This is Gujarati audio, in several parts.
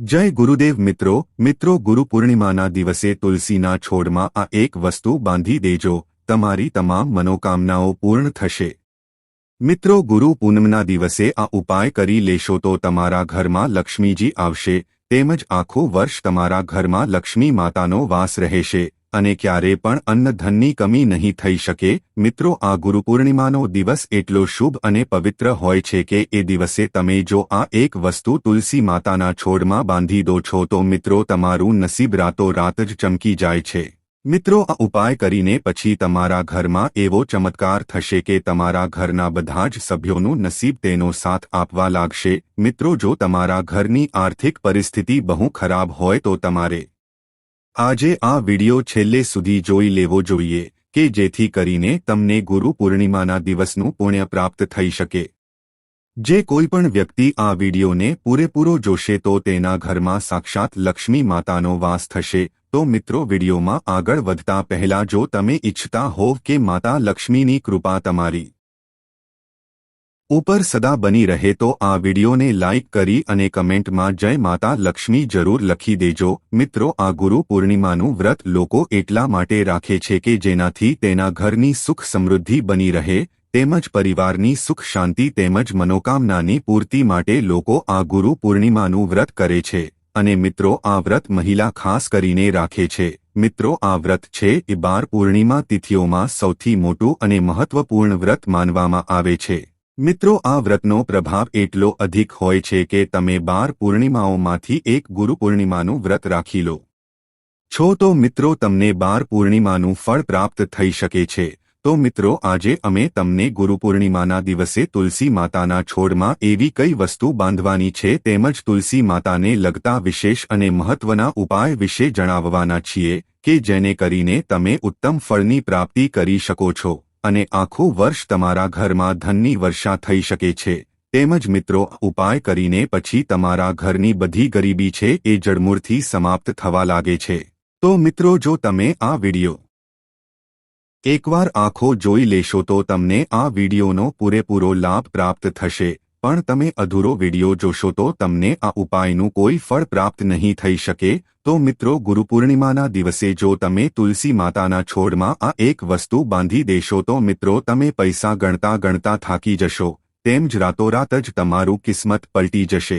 જય ગુરુદેવ મિત્રો મિત્રો ગુરુ પૂર્ણિમાના દિવસે તુલસીના છોડમાં આ એક વસ્તુ બાંધી દેજો, તમારી તમામ મનોકામનાઓ પૂર્ણ થશે. મિત્રો ગુરુ પૂનમના દિવસે આ ઉપાય કરી લેશો તો તમારા ઘરમાં લક્ષ્મીજી આવશે, તેમજ આખું વર્ષ તમારા ઘરમાં લક્ષ્મી માતાનો વાસ રહેશે. અને ક્યારે પણ અન્નધનની કમી નહીં થઈ શકે, મિત્રો, આ ગુરુપૂર્ણિમાનો દિવસ એટલો શુભ અને પવિત્ર હોય છે કે એ દિવસે તમે જો આ એક વસ્તુ તુલસી માતાના છોડમાં બાંધી દો છો તો, મિત્રો, તમારું નસીબ રાતો રાત જ ચમકી જાય છે. મિત્રો, આ ઉપાય કરીને પછી તમારા ઘરમાં એવો ચમત્કાર થશે કે તમારા ઘરના બધા જ સભ્યોનું નસીબ તેનો સાથ આપવા લાગશે. મિત્રો, જો તમારા ઘરની આર્થિક પરિસ્થિતિ બહુ ખરાબ હોય તો તમારે આજે આ વિડિયો છેલ્લે સુધી જોઈ લેવો જોઈએ કે જેથી કરીને તમને ગુરુ પૂર્ણિમાના દિવસનું પુણ્ય પ્રાપ્ત થઈ શકે. જે કોઈ પણ વ્યક્તિ આ વિડિયોને પૂરેપૂરો જોશે તો તેના ઘરમાં સાક્ષાત લક્ષ્મી માતાનો વાસ થશે. તો મિત્રો વિડિયોમાં આગળ વધતા પહેલા જો તમે ઇચ્છતા હોવ કે માતા લક્ષ્મીની કૃપા તમારી ઉપર સદા બની રહે તો આ વિડીયોને લાઇક કરી અને કમેન્ટમાં જય માતા લક્ષ્મી જરૂર લખી દેજો. મિત્રો, આ ગુરુ પૂર્ણિમાનું વ્રત લોકો એટલા માટે રાખે છે કે જેનાથી તેના ઘરની સુખ સમૃદ્ધિ બની રહે, તેમજ પરિવારની સુખ શાંતિ તેમજ મનોકામનાની પૂર્તિ માટે લોકો આ ગુરુ પૂર્ણિમાનું વ્રત કરે છે. અને મિત્રો, આ વ્રત મહિલા ખાસ કરીને રાખે છે. મિત્રો, આ વ્રત છે એ બાર પૂર્ણિમા તિથિઓમાં સૌથી મોટું અને મહત્વપૂર્ણ વ્રત માનવામાં આવે છે. મિત્રો, આ વ્રતનો પ્રભાવ એટલો અધિક હોય છે કે તમે બાર પૂર્ણિમાઓમાંથી એક ગુરુ પૂર્ણિમાનું વ્રત રાખી લો. છો તો મિત્રો, તમને બાર પૂર્ણિમાનું ફળ પ્રાપ્ત થઈ શકે છે. તો મિત્રો, આજે અમે તમને ગુરુ પૂર્ણિમાના દિવસે તુલસી માતાના છોડમાં એવી કઈ વસ્તુ બાંધવાની છે તેમજ તુલસી માતાને લગતા વિશેષ અને મહત્વના ઉપાય વિશે જણાવવાના છીએ કે જેને કરીને તમે ઉત્તમ ફળની પ્રાપ્તિ કરી શકો છો. અને આખું વર્ષ તમારા ઘરમાં ધનની વર્ષા થઈ શકે છે. તેમજ મિત્રો, ઉપાય કરીને પછી તમારા ઘરની બધી ગરીબી છે એ જડમૂળથી સમાપ્ત થવા લાગે છે. તો મિત્રો, જો તમે આ વિડિયો એકવાર આંખો જોઈ લેશો તો તમને આ વિડિયોનો પૂરેપૂરો લાભ પ્રાપ્ત થશે. પણ તમે અધૂરો વિડિયો જોશો તો તમને આ ઉપાયનું કોઈ ફળ પ્રાપ્ત નહીં થઈ શકે. તો મિત્રો ગુરુપૂર્ણિમાના દિવસે જો તમે તુલસી માતાના છોડમાં આ એક વસ્તુ બાંધી દેશો તો મિત્રો તમે પૈસા ગણતા ગણતા થાકી જશો, તેમ જ રાતોરાત જ તમારું કિસ્મત પલટી જશે.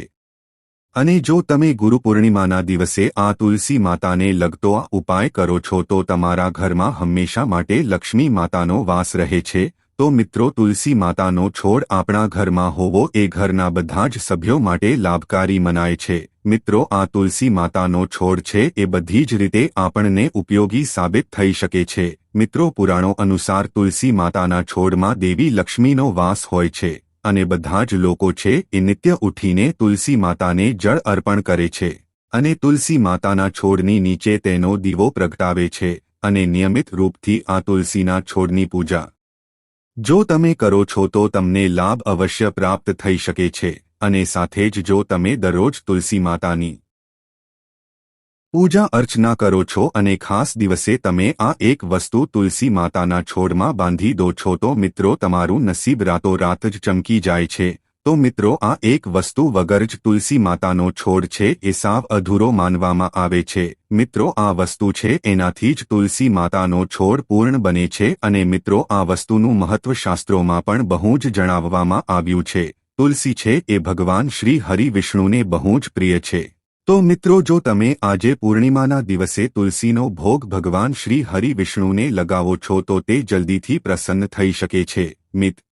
અને જો તમે ગુરુપૂર્ણિમાના દિવસે આ તુલસી માતાને લગતો આ ઉપાય કરો છો તો તમારા ઘરમાં હંમેશા માટે લક્ષ્મી માતાનો વાસ રહે છે તો મિત્રો તુલસી માતાનો છોડ આપણા ઘરમાં હોવો એ ઘરના બધા જ સભ્યો માટે લાભકારી મનાય છે. મિત્રો આ તુલસી માતાનો છોડ છે એ બધી જ રીતે આપણને ઉપયોગી સાબિત થઈ શકે છે. મિત્રો પુરાણો અનુસાર તુલસી માતાના છોડમાં દેવી લક્ષ્મીનો વાસ હોય છે અને બધા જ લોકો છે એ નિત્ય ઉઠીને તુલસી માતાને જળ અર્પણ કરે છે અને તુલસી માતાના છોડની નીચે તેનો દીવો પ્રગટાવે છે અને નિયમિત રૂપથી આ તુલસીના છોડની પૂજા જો તમે કરો છો તો તમને લાભ અવશ્ય પ્રાપ્ત થઈ શકે છે, અને સાથે જ જો તમે દરરોજ તુલસી માતાની પૂજા અર્ચના કરો છો અને ખાસ દિવસે તમે આ એક વસ્તુ તુલસી માતાના છોડમાં બાંધી દો છો તો મિત્રો તમારું નસીબ રાતોરાત જ ચમકી જાય છે. તો મિત્રો, આ એક વસ્તુ વગર જ તુલસી માતાનો છોડ છે, એ સાવ અધૂરો માનવામાં આવે છે. મિત્રો, આ વસ્તુ છે, એનાથી જ તુલસી માતાનો છોડ પૂર્ણ બને છે અને મિત્રો, આ વસ્તુનું મહત્વ શાસ્ત્રોમાં પણ બહુ જ જણાવવામાં આવ્યું છે. તુલસી છે, એ ભગવાન શ્રી હરિ વિષ્ણુને બહુ જ પ્રિય છે. તો મિત્રો, જો તમે આજે પૂર્ણિમાના દિવસે તુલસીનો ભોગ ભગવાન શ્રી હરિ વિષ્ણુને લગાવો છો, તો તે જલ્દીથી પ્રસન્ન થઈ શકે છે. મિત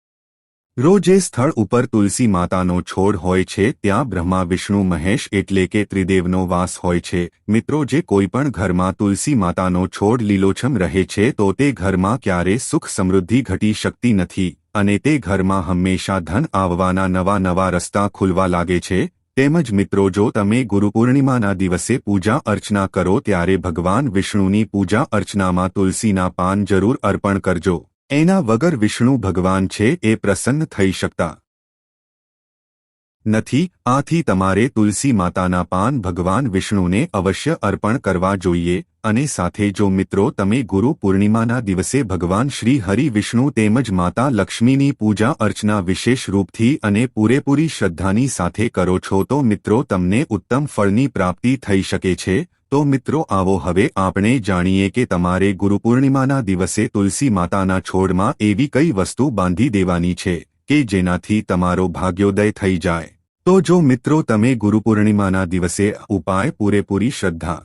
રોજ એ સ્થળ ઉપર તુલસી માતાનો છોડ હોય છે, ત્યાં બ્રહ્મા, વિષ્ણુ, મહેશ એટલે કે ત્રિદેવનો વાસ હોય છે. મિત્રો, જે કોઈ પણ ઘરમાં તુલસી માતાનો છોડ લીલોછમ રહે છે, તો તે ઘરમાં ક્યારે સુખ સમૃદ્ધિ ઘટી શકતી નથી અને તે ઘરમાં હંમેશા ધન આવવાના નવા નવા રસ્તા ખુલવા લાગે છે. તેમજ મિત્રો, જો તમે ગુરુપૂર્ણિમાના દિવસે પૂજા અર્ચના કરો, ત્યારે ભગવાન વિષ્ણુની પૂજા અર્ચનામાં તુલસીના પાન જરૂર અર્પણ કરજો. એના વગર વિષ્ણુ ભગવાન છે એ પ્રસન્ન થઈ શકતા. નથી, આથી તમારે તુલસી માતાના પાન ભગવાન વિષ્ણુને અવશ્ય અર્પણ કરવા જોઈએ અને સાથે જો મિત્રો તમે ગુરુ પૂર્ણિમાના દિવસે ભગવાન શ્રી હરિ વિષ્ણુ તેમજ માતા લક્ષ્મીની પૂજા અર્ચના વિશેષ રૂપથી અને પૂરેપૂરી શ્રદ્ધાની સાથે કરો છો તો મિત્રો તમને ઉત્તમ ફળની પ્રાપ્તિ થઈ શકે છે. તો મિત્રો આવો હવે આપણે જાણીએ કે તમારે ગુરુ પૂર્ણિમાના દિવસે તુલસી માતાના છોડમાં એવી કઈ વસ્તુ બાંધી દેવાની છે. કે જેનાથી તમારો ભાગ્યોદય થઈ જાય. તો જો મિત્રો તમે ગુરુપૂર્ણિમાના દિવસે ઉપાય પૂરેપૂરી શ્રદ્ધા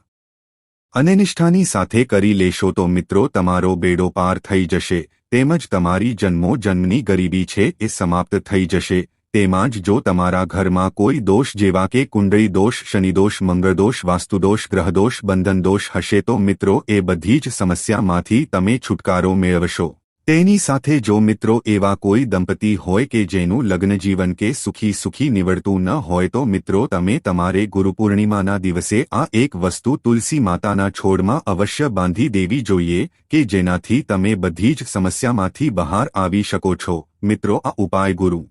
અને નિષ્ઠાની સાથે કરી લેશો તો મિત્રો તમારો બેડો પાર થઈ જશે. તેમજ તમારી જન્મો જન્મની ગરીબી છે એ સમાપ્ત થઈ જશે. તેમાં જ જો તમારા ઘરમાં કોઈ દોષ જેવા કે કુંડળી દોષ શનિદોષ મંગળદોષ વાસ્તુદોષ ગ્રહદોષ બંધનદોષ હશે તો મિત્રો એ બધી જ સમસ્યામાંથી તમે છુટકારો મેળવશો. તેની સાથે જો મિત્રો એવા કોઈ દંપતી હોય કે જેનું લગ્નજીવન કે સુખી સુખી નીવડતું ન હોય તો મિત્રો તમે તમારે ગુરુપૂર્ણિમાના દિવસે આ એક વસ્તુ તુલસી માતાના છોડમાં અવશ્ય બાંધી દેવી જોઈએ કે જેનાથી તમે બધી જ સમસ્યામાંથી બહાર આવી શકો છો. મિત્રો આ ઉપાય ગુરુ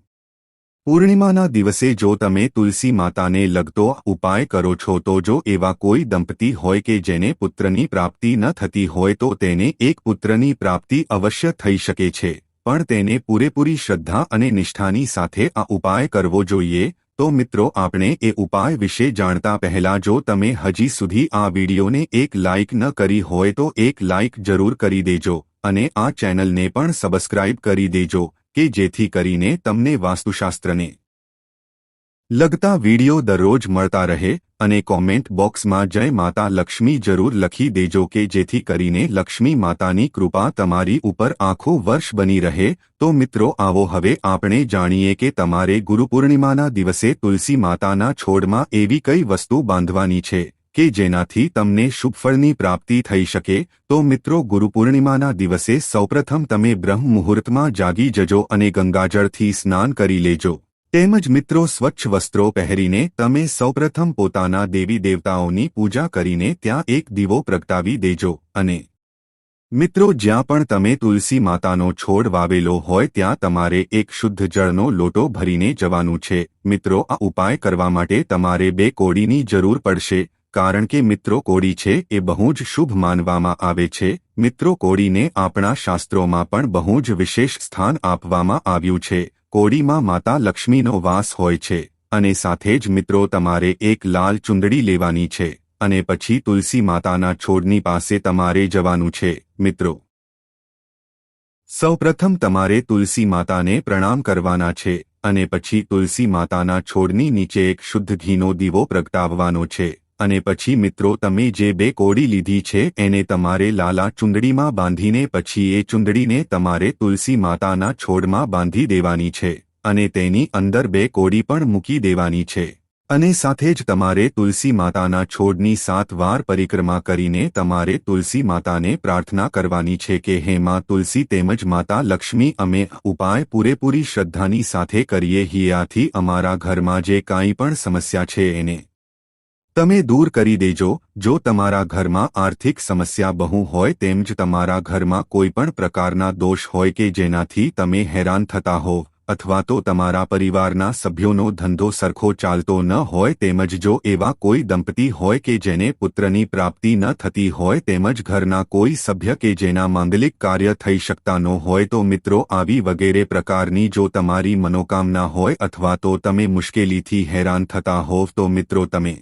પૂર્ણિમાના દિવસે જો તમે તુલસી માતાને લગતો ઉપાય કરો છો તો જો એવા કોઈ દંપતી હોય કે જેને પુત્રની પ્રાપ્તિ ન થતી હોય તો તેને એક પુત્રની પ્રાપ્તિ અવશ્ય થઈ શકે છે. પણ તેને પૂરેપૂરી શ્રદ્ધા અને નિષ્ઠાની સાથે આ ઉપાય કરવો જોઈએ. તો મિત્રો, આપણે એ ઉપાય વિશે જાણતા પહેલા જો તમે હજી સુધી આ વિડીયોને એક લાઇક ન કરી હોય તો એક લાઇક જરૂર કરી દેજો અને આ ચેનલને પણ સબસ્ક્રાઇબ કરી દેજો. કે જેથી કરીને તમને વાસ્તુશાસ્ત્રને લગતા વિડિયો દરરોજ મળતા રહે અને કોમેન્ટ બોક્સમાં જય માતા લક્ષ્મી જરૂર લખી દેજો કે જેથી કરીને લક્ષ્મી માતાની કૃપા તમારી ઉપર આખો વર્ષ બની રહે. તો મિત્રો, આવો હવે આપણે જાણીએ કે તમારે ગુરુપૂર્ણિમાના દિવસે તુલસી માતાના છોડમાં એવી કઈ વસ્તુ બાંધવાની છે? કે જેનાથી તમને શુભફળની પ્રાપ્તિ થઈ શકે, તો મિત્રો ગુરુપૂર્ણિમાના દિવસે સૌપ્રથમ તમે બ્રહ્મ મુહૂર્તમાં જાગી જજો અને ગંગાજળથી સ્નાન કરી લેજો. તેમજ મિત્રો સ્વચ્છ વસ્ત્રો પહેરીને તમે સૌપ્રથમ પોતાના દેવી દેવતાઓની પૂજા કરીને ત્યાં એક દીવો પ્રગટાવી દેજો અને મિત્રો જ્યાં પણ તમે તુલસી માતાનો છોડ વાવેલો હોય ત્યાં તમારે એક શુદ્ધ જળનો લોટો ભરીને જવાનું છે. મિત્રો આ ઉપાય કરવા માટે તમારે બે કોડીની જરૂર પડશે. કારણ કે મિત્રો કોડી છે એ બહુ જ શુભ માનવામાં આવે છે. મિત્રો કોડીને આપણા શાસ્ત્રોમાં પણ બહુ જ વિશેષ સ્થાન આપવામાં આવ્યું છે. કોડીમાં માતા લક્ષ્મીનો વાસ હોય છે અને સાથે જ મિત્રો તમારે એક લાલ ચુંદડી લેવાની છે અને પછી તુલસી માતાના છોડની પાસે તમારે જવાનું છે, મિત્રો. સૌપ્રથમ તમારે તુલસી માતાને પ્રણામ કરવાના છે અને પછી તુલસી માતાના છોડની નીચે એક શુદ્ધ ઘીનો દીવો પ્રગટાવવાનો છે. અને પછી મિત્રો તમે જે બે કોડી લીધી છે એને તમારે લાલા ચુંદડીમાં બાંધીને પછી એ ચુંદડીને તમારે તુલસી માતાના છોડમાં બાંધી દેવાની છે અને તેની અંદર બે કોડી પણ મૂકી દેવાની છે. અને સાથે જ તમારે તુલસી માતાના છોડની સાત વાર પરિક્રમા કરીને તમારે તુલસી માતાને પ્રાર્થના કરવાની છે કે હે માં તુલસી તેમજ માતા લક્ષ્મી, અમે ઉપાય પૂરેપૂરી શ્રદ્ધાની સાથે કરીએ, હિયાથી અમારા ઘરમાં જે કાંઈ પણ સમસ્યા છે એને તમે દૂર કરી દેજો, જો તમારા ઘરમાં આર્થિક સમસ્યા બહુ હોય તેમ જ તમારા ઘરમાં કોઈ પણ પ્રકારના દોષ હોય કે જેનાથી તમે હેરાન થતા હો, અથવા તો તમારા પરિવારના સભ્યોનો ધંધો સરખો ચાલતો ન હોય તેમજ જો એવા કોઈ દંપતી હોય કે જેને પુત્રની પ્રાપ્તિ ન થતી હોય તેમજ ઘરના કોઈ સભ્ય કે જેના માંગલિક કાર્ય થઈ શકતા ન હોય તો મિત્રો આવી વગેરે પ્રકારની જો તમારી મનોકામના હોય અથવા તો તમે મુશ્કેલીથી હેરાન થતા હોવ તો મિત્રો તમે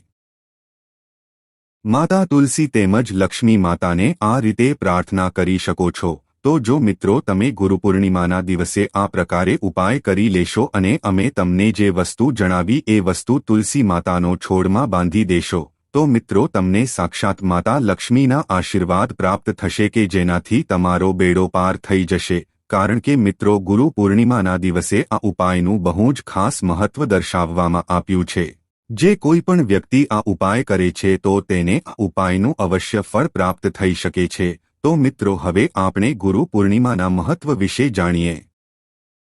માતા તુલસી તેમજ લક્ષ્મી માતાને આ રીતે પ્રાર્થના કરી શકો છો. તો જો મિત્રો તમે ગુરુપૂર્ણિમાના દિવસે આ પ્રકારે ઉપાય કરી લેશો અને અમે તમને જે વસ્તુ જણાવી એ વસ્તુ તુલસી માતાનો છોડમાં બાંધી દેશો, તો મિત્રો તમને સાક્ષાત માતા લક્ષ્મીના આશીર્વાદ પ્રાપ્ત થશે કે જેનાથી તમારો બેડો પાર થઈ જશે. કારણ કે મિત્રો ગુરુ પૂર્ણિમાના દિવસે આ ઉપાયનું બહુ જ ખાસ મહત્વ દર્શાવવામાં આપ્યું છે. જે કોઈ પણ વ્યક્તિ આ ઉપાય કરે છે તો તેને આ ઉપાયનું અવશ્ય ફળ પ્રાપ્ત થઈ શકે છે. તો મિત્રો, હવે આપણે ગુરુ પૂર્ણિમાના મહત્વ વિશે જાણીએ.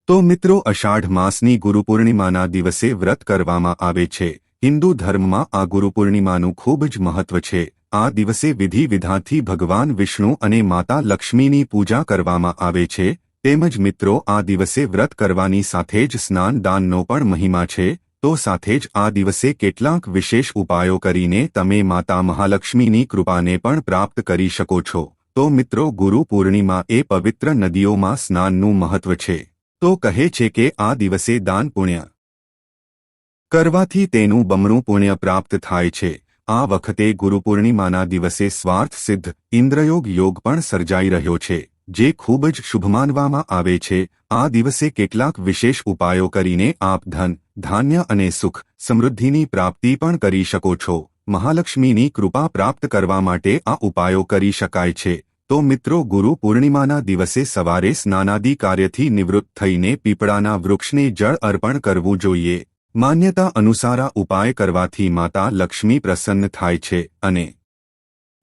તો મિત્રો, અષાઢ માસની ગુરુ પૂર્ણિમાના દિવસે વ્રત કરવામાં આવે છે. હિન્દુ ધર્મમાં આ ગુરુ પૂર્ણિમાનું ખૂબ જ મહત્વ છે. આ દિવસે વિધિ વિધાથી ભગવાન વિષ્ણુ અને માતા લક્ષ્મીની પૂજા કરવામાં આવે છે. તેમજ મિત્રો, આ દિવસે વ્રત કરવાની સાથે જ સ્નાન દાનનો પણ મહિમા છે. તો સાથે જ આ દિવસે કેટલાક વિશેષ ઉપાયો કરીને તમે માતા મહાલક્ષ્મીની કૃપાને પણ પ્રાપ્ત કરી શકો છો. તો મિત્રો, ગુરુ પૂર્ણિમા એ પવિત્ર નદીઓમાં સ્નાનનું મહત્વ છે. તો કહે છે કે આ દિવસે દાન પુણ્ય કરવાથી તેનું બમણું પુણ્ય પ્રાપ્ત થાય છે. આ વખતે ગુરુપૂર્ણિમાના દિવસે સ્વાર્થ સિદ્ધ ઇન્દ્રયોગ યોગ પણ સર્જાઈ રહ્યો છે, જે ખૂબ જ શુભ માનવામાં આવે છે. આ દિવસે કેટલાક વિશેષ ઉપાયો કરીને આપ ધન ધાન્ય અને સુખ, સમૃદ્ધિની પ્રાપ્તિ પણ કરી શકો છો. મહાલક્ષ્મીની કૃપા પ્રાપ્ત કરવા માટે આ ઉપાયો કરી શકાય છે. તો મિત્રો, ગુરુ પૂર્ણિમાના દિવસે સવારે સ્નાનાદિ કાર્યથી નિવૃત્ત થઈને પીપળાના વૃક્ષને જળ અર્પણ કરવું જોઈએ. માન્યતા અનુસાર આ ઉપાય કરવાથી માતા લક્ષ્મી પ્રસન્ન થાય છે અને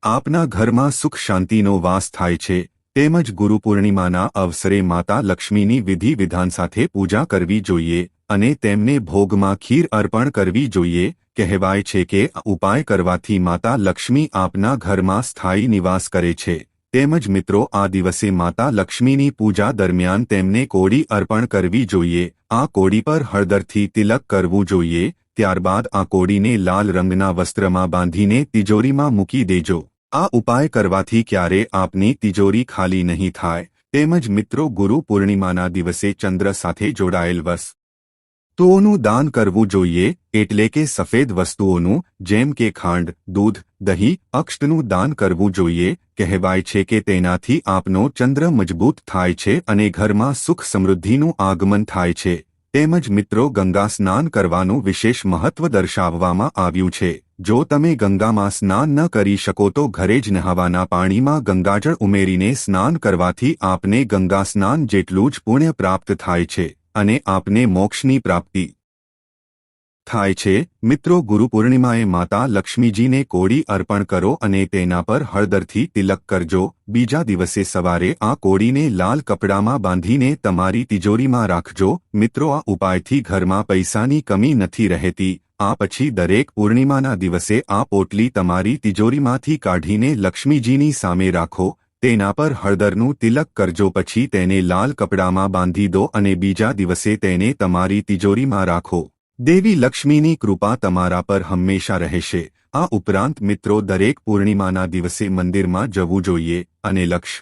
આપના ઘરમાં સુખ શાંતિનો વાસ થાય છે. તેમજ ગુરુ પૂર્ણિમાના અવસરે માતા લક્ષ્મીની વિધિ વિધાન સાથે પૂજા કરવી જોઈએ. અને તેમને ભોગમાં ખીર અર્પણ કરવી જોઈએ, કહેવાય છે કે ઉપાય કરવાથી માતા લક્ષ્મી આપના ઘરમાં સ્થાયી નિવાસ કરે છે. તેમજ મિત્રો, આ દિવસે માતા લક્ષ્મીની પૂજા દરમિયાન તેમને કોડી અર્પણ કરવી જોઈએ. આ કોડી પર હળદરથી તિલક કરવું જોઈએ, ત્યારબાદ આ કોડીને લાલ રંગના વસ્ત્રમાં બાંધીને તિજોરીમાં મૂકી દેજો. આ ઉપાય કરવાથી ક્યારે આપની તિજોરી ખાલી નહીં થાય. તેમજ મિત્રો, ગુરુ પૂર્ણિમાના દિવસે ચંદ્ર સાથે જોડાયેલ વસ વસ્તુઓનું દાન કરવું જોઈએ એટલે કે સફેદ વસ્તુઓનું, જેમ કે ખાંડ, દૂધ, દહીં, અક્ષતનું દાન કરવું જોઈએ, કહેવાય છે કે તેનાથી આપનો ચંદ્ર મજબૂત થાય છે અને ઘરમાં સુખ સમૃદ્ધિનું આગમન થાય છે. તેમજ મિત્રો, ગંગા સ્નાન કરવાનું વિશેષ મહત્વ દર્શાવવામાં આવ્યું છે. જો તમે ગંગામાં સ્નાન ન કરી શકો તો ઘરે જ નહાવાના પાણીમાં ગંગાજળ ઉમેરીને સ્નાન કરવાથી આપને ગંગા સ્નાન જેટલું જ પુણ્ય પ્રાપ્ત થાય છે. અને આપને મોક્ષની પ્રાપ્તિ થાય છે. મિત્રો, ગુરુ પૂર્ણિમાએ માતા લક્ષ્મીજીને કોડી અર્પણ કરો અને તેના પર હળદરથી તિલક કરજો. બીજા દિવસે સવારે આ કોડીને લાલ કપડામાં બાંધીને તમારી તિજોરીમાં રાખજો. મિત્રો, આ ઉપાયથી ઘરમાં પૈસાની કમી નથી રહેતી. આ પછી દરેક પૂર્ણિમાના દિવસે આ પોટલી તમારી તિજોરીમાંથી કાઢીને લક્ષ્મીજીની સામે રાખો. તેના પર હળદરનું તિલક કરજો, પછી તેને લાલ કપડામાં બાંધી દો અને બીજા દિવસે તેને તમારી તિજોરીમાં રાખો. દેવી લક્ષ્મીની કૃપા તમારા પર હંમેશા રહેશે. આ ઉપરાંત મિત્રો, દરેક પૂર્ણિમાના દિવસે મંદિરમાં જવું જોઈએ અને લક્ષ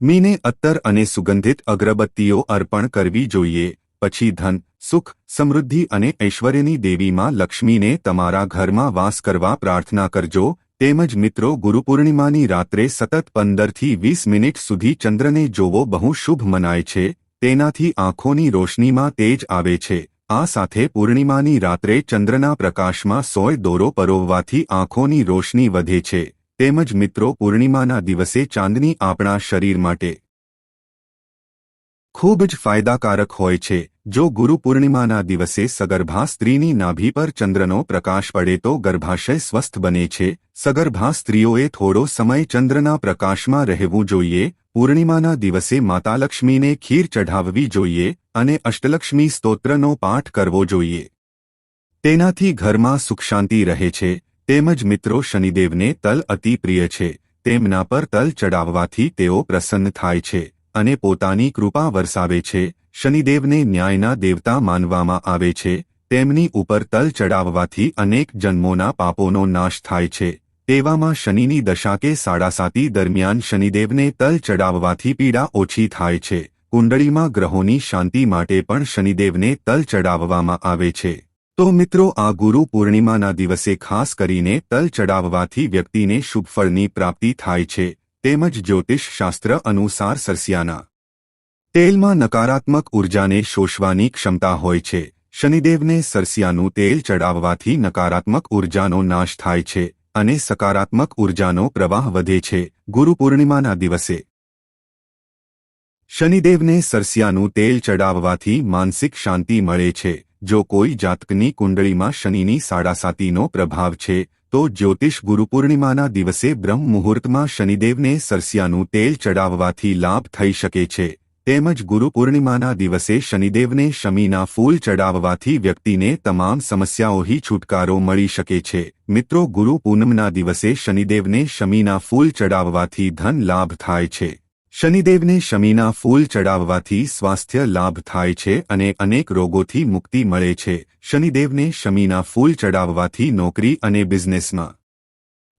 મીને અત્તર અને સુગંધિત અગરબત્તીઓ અર્પણ કરવી જોઈએ. પછી ધન, સુખ, સમૃદ્ધિ અને ઐશ્વર્યની દેવીમાં લક્ષ્મીને તમારા ઘરમાં વાસ કરવા પ્રાર્થના કરજો. તેમજ મિત્રો ગુરુપૂર્ણિમાની રાત્રે સતત પંદરથી વીસ મિનિટ સુધી ચંદ્રને જોવો બહુ શુભ મનાય છે, તેનાથી આંખોની રોશનીમાં તેજ આવે છે. આ સાથે પૂર્ણિમાની રાત્રે ચંદ્રના પ્રકાશમાં સોય દોરો પરોવવાથી આંખોની રોશની વધે છે. તેમજ મિત્રો પૂર્ણિમાના દિવસે ચાંદની આપણા શરીર માટે ખૂબ જ ફાયદાકારક હોય છે. જો ગુરુ પૂર્ણિમાના દિવસે સગર્ભા સ્ત્રીની નાભી પર ચંદ્રનો પ્રકાશ પડે તો ગર્ભાશય સ્વસ્થ બને છે. સગર્ભા સ્ત્રીઓએ થોડો સમય ચંદ્રના પ્રકાશમાં રહેવું જોઈએ. પૂર્ણિમાના દિવસે માતાલક્ષ્મીને ખીર ચઢાવવી જોઈએ અને અષ્ટલક્ષ્મી સ્તોત્રનો પાઠ કરવો જોઈએ. તેનાથી ઘરમાં સુખશાંતિ રહે છે. તેમજ મિત્રો શનિદેવને તલ અતિ પ્રિય છે. તેમના પર તલ ચડાવવાથી તેઓ પ્રસન્ન થાય છે. અને પોતાની કૃપા વરસાવે છે. શનિદેવને ન્યાયના દેવતા માનવામાં આવે છે. તેમની ઉપર તલ ચડાવવાથી અનેક જન્મોના પાપોનો નાશ થાય છે. તેવામાં શનિની દશા કે સાડાસાતી દરમિયાન શનિદેવને તલ ચડાવવાથી પીડા ઓછી થાય છે. કુંડળીમાં ગ્રહોની શાંતિ માટે પણ શનિદેવને તલ ચડાવવામાં આવે છે. તો મિત્રો, આ ગુરુ પૂર્ણિમાના દિવસે ખાસ કરીને તલ ચડાવવાથી વ્યક્તિને શુભફળની પ્રાપ્તિ થાય છે. તેમજ જ્યોતિષ શાસ્ત્ર અનુસાર સરસિયાના. તેલમાં નકારાત્મક ઉર્જાને શોષવાની ક્ષમતા હોય છે. શનિદેવને સરસિયાનું તેલ ચડાવવાથી નકારાત્મક ઉર્જાનો નાશ થાય છે અને સકારાત્મક ઉર્જાનો પ્રવાહ વધે છે ગુરુ પૂર્ણિમાના દિવસે. શનિદેવને સરસિયાનું તેલ ચડાવવાથી માનસિક શાંતિ મળે છે. જો કોઈ જાતકની કુંડળીમાં શનિની સાડાસાતીનો પ્રભાવ છે તો જ્યોતિષ ગુરુપૂર્ણિમાના દિવસે બ્રહ્મ મુહૂર્તમાં શનિદેવને સરસિયાનું તેલ ચડાવવાથી લાભ થઈ શકે છે. તેમજ ગુરુપૂર્ણિમાના દિવસે શનિદેવને શમીના ફૂલ ચડાવવાથી વ્યક્તિને તમામ સમસ્યાઓથી છુટકારો મળી શકે છે. મિત્રો ગુરુ પૂનમના દિવસે શનિદેવને શમીના ફૂલ ચડાવવાથી ધન લાભ થાય છે. શનિદેવને શમીના ફૂલ ચડાવવાથી સ્વાસ્થ્ય લાભ થાય છે અને અનેક રોગોથી મુક્તિ મળે છે. શનિદેવને શમીના ફૂલ ચડાવવાથી નોકરી અને બિઝનેસમાં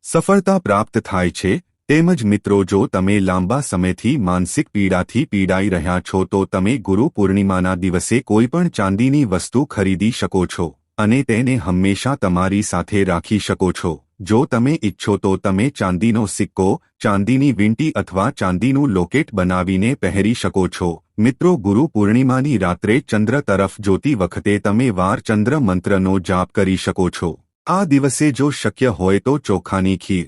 સફળતા પ્રાપ્ત થાય છે. તેમજ મિત્રો, જો તમે લાંબા સમયથી માનસિક પીડાથી પીડાઈ રહ્યા છો, તો તમે ગુરુ પૂર્ણિમાના દિવસે કોઈપણ ચાંદીની વસ્તુ ખરીદી શકો છો અને તેને હંમેશા તમારી સાથે રાખી શકો છો. જો તમે ઈચ્છો તો તમે ચાંદીનો સિક્કો, ચાંદીની વીંટી અથવા ચાંદીનું લોકેટ બનાવીને પહેરી શકો છો. મિત્રો, ગુરુ પૂર્ણિમાની રાત્રે ચંદ્ર તરફ જોતી વખતે તમે વાર ચંદ્ર મંત્રનો જાપ કરી શકો છો. આ દિવસે જો શક્ય હોય તો ચોખાની ખીર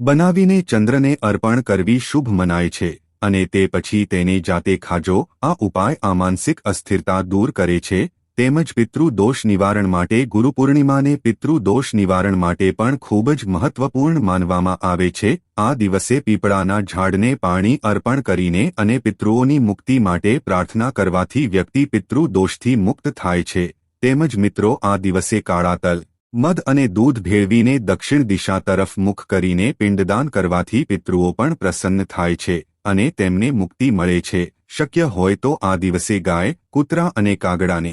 બનાવીને ચંદ્રને અર્પણ કરવી શુભ મનાય છે અને તે પછી તેને જાતે ખાજો. આ ઉપાય આ માનસિક અસ્થિરતા દૂર કરે છે. તેમજ પિતૃદોષ નિવારણ માટે ગુરુપૂર્ણિમાને પિતૃદોષ નિવારણ માટે પણ ખૂબ જ મહત્વપૂર્ણ માનવામાં આવે છે. આ દિવસે પીપળાના ઝાડને પાણી અર્પણ કરીને અને પિતૃઓની મુક્તિ માટે પ્રાર્થના કરવાથી વ્યક્તિ પિતૃદોષથી મુક્ત થાય છે. તેમજ મિત્રો, આ દિવસે કાળા તલ, મધ અને દૂધ ભેળવીને દક્ષિણ દિશા તરફ મુખ કરીને પિંડદાન કરવાથી પિતૃઓ પણ પ્રસન્ન થાય છે અને તેમને મુક્તિ મળે છે. શક્ય હોય તો આ દિવસે ગાય, કૂતરા અને કાગડાને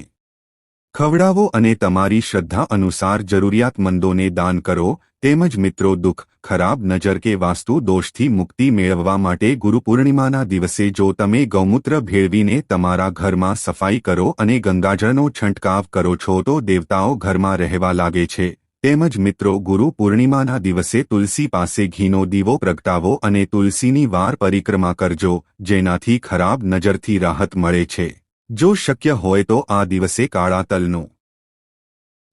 ખવડાવો અને તમારી શ્રદ્ધા અનુસાર જરૂરિયાતમંદોને દાન કરો. તેમજ મિત્રો, દુઃખ, ખરાબ નજર કે વાસ્તુ દોષથી મુક્તિ મેળવવા માટે ગુરુપૂર્ણિમાના દિવસે જો તમે ગૌમૂત્ર ભેળવીને તમારા ઘરમાં સફાઈ કરો અને ગંગાજળનો છંટકાવ કરો છો, તો દેવતાઓ ઘરમાં રહેવા લાગે છે. તેમજ મિત્રો ગુરુ પૂર્ણિમાના દિવસે તુલસી પાસે ઘીનો દીવો પ્રગટાવો અને તુલસીની વાર પરિક્રમા કરજો, જેનાથી ખરાબ નજરથી રાહત મળે છે. જો શક્ય હોય તો આ દિવસે કાળા તલનો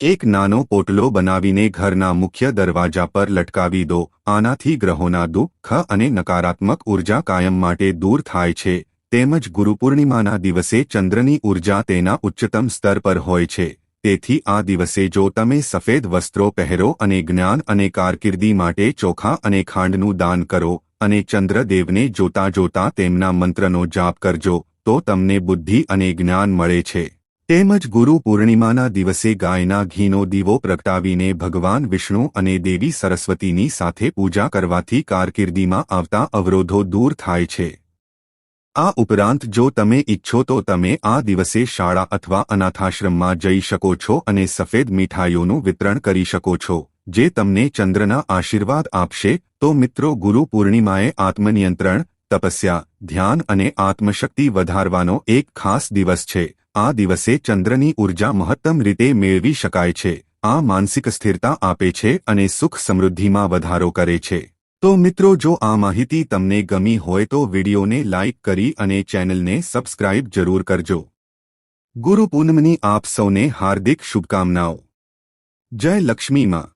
એક નાનો પોટલો બનાવીને ઘરના મુખ્ય દરવાજા પર લટકાવી દો. આનાથી ગ્રહોના દુઃખ અને નકારાત્મક ઊર્જા કાયમ માટે દૂર થાય છે. તેમજ ગુરુપૂર્ણિમાના દિવસે ચંદ્રની ઊર્જા તેના ઉચ્ચતમ સ્તર પર હોય છે. તેથી આ દિવસે જો તમે સફેદ વસ્ત્રો પહેરો અને જ્ઞાન અને કારકિર્દી માટે ચોખા અને ખાંડનું દાન કરો અને ચંદ્રદેવને જોતા જોતા તેમના મંત્રનો જાપ કરજો. તો તમને બુદ્ધિ અને જ્ઞાન મળે છે. તેમજ ગુરુ પૂર્ણિમાના દિવસે ગાયના ઘીનો દીવો પ્રગટાવીને ભગવાન વિષ્ણુ અને દેવી સરસ્વતીની સાથે પૂજા કરવાથી કારકિર્દીમાં આવતા અવરોધો દૂર થાય છે. આ ઉપરાંત જો તમે ઈચ્છો તો તમે આ દિવસે શાળા અથવા અનાથાશ્રમમાં જઈ શકો છો અને સફેદ મીઠાઈઓનું વિતરણ કરી શકો છો, જે તમને ચંદ્રના આશીર્વાદ આપશે. તો મિત્રો ગુરુ પૂર્ણિમાએ આત્મનિયંત્રણ તપસ્યા, ધ્યાન અને આત્મશક્તિ વધારવાનો એક ખાસ દિવસ છે. આ દિવસે ચંદ્રની ઊર્જા મહત્તમ રીતે મેળવી શકાય છે. આ માનસિક સ્થિરતા આપે છે અને સુખ સમૃદ્ધિમાં વધારો કરે છે. તો મિત્રો, જો આ માહિતી તમને ગમી હોય તો વિડીયોને લાઇક કરી અને ચેનલને સબસ્ક્રાઇબ જરૂર કરજો. ગુરુ પૂનમની આપ સૌને હાર્દિક શુભકામનાઓ. જય લક્ષ્મીમાં